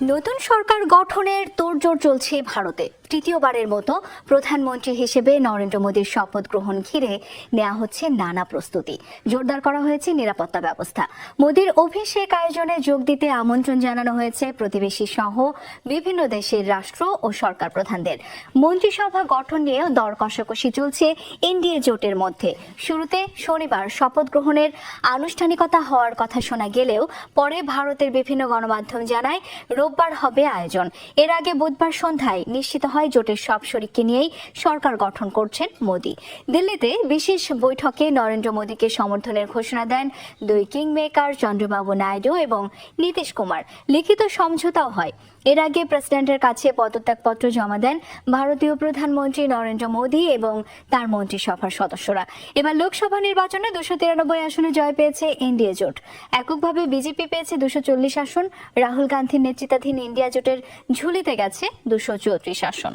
নতুন সরকার গঠনের তোড়জোড় চলছে ভারতে। তৃতীয়বারের মতো প্রধানমন্ত্রী হিসেবে নরেন্দ্র মোদীর শপথ গ্রহণ ঘিরে নেওয়া হচ্ছে নানা প্রস্তুতি। জোরদার করা হয়েছে নিরাপত্তা ব্যবস্থা। মোদীর অভিষেক আয়োজনে যোগ দিতে আমন্ত্রণ জানানো হয়েছে প্রতিবেশী সহ বিভিন্ন দেশের রাষ্ট্র ও সরকার প্রধানদের। মন্ত্রিসভা গঠন নিয়েও দর কষাকষি চলছে এনডিএ জোটের মধ্যে। শুরুতে শনিবার শপথ গ্রহণের আনুষ্ঠানিকতা হওয়ার কথা শোনা গেলেও পরে ভারতের বিভিন্ন গণমাধ্যম জানায় রোববার হবে আয়োজন। এর আগে বুধবার সন্ধ্যায় নিশ্চিত হয় জোটের সব শরিককে নিয়েই সরকার গঠন করছেন মোদী। দিল্লিতে বিশেষ বৈঠকে নরেন্দ্র মোদীকে সমর্থনের ঘোষণা দেন দুই কিং মেকার চন্দ্রবাবু নাইডু এবং নীতিশ কুমার। লিখিত সমঝোতাও হয়। এর আগে প্রেসিডেন্টের কাছে পদত্যাগপত্র জমা দেন ভারতীয় প্রধানমন্ত্রী নরেন্দ্র মোদী এবং তার মন্ত্রিসভার সদস্যরা। এবার লোকসভা নির্বাচনে দুশো তিরানব্বই আসনে জয় পেয়েছে এনডিএ জোট। এককভাবে বিজেপি পেয়েছে দুশো চল্লিশ আসন। রাহুল গান্ধীর নেতৃত্বাধীন ইন্ডিয়া জোটের ঝুলিতে গেছে দুশো চৌত্রিশ আসন।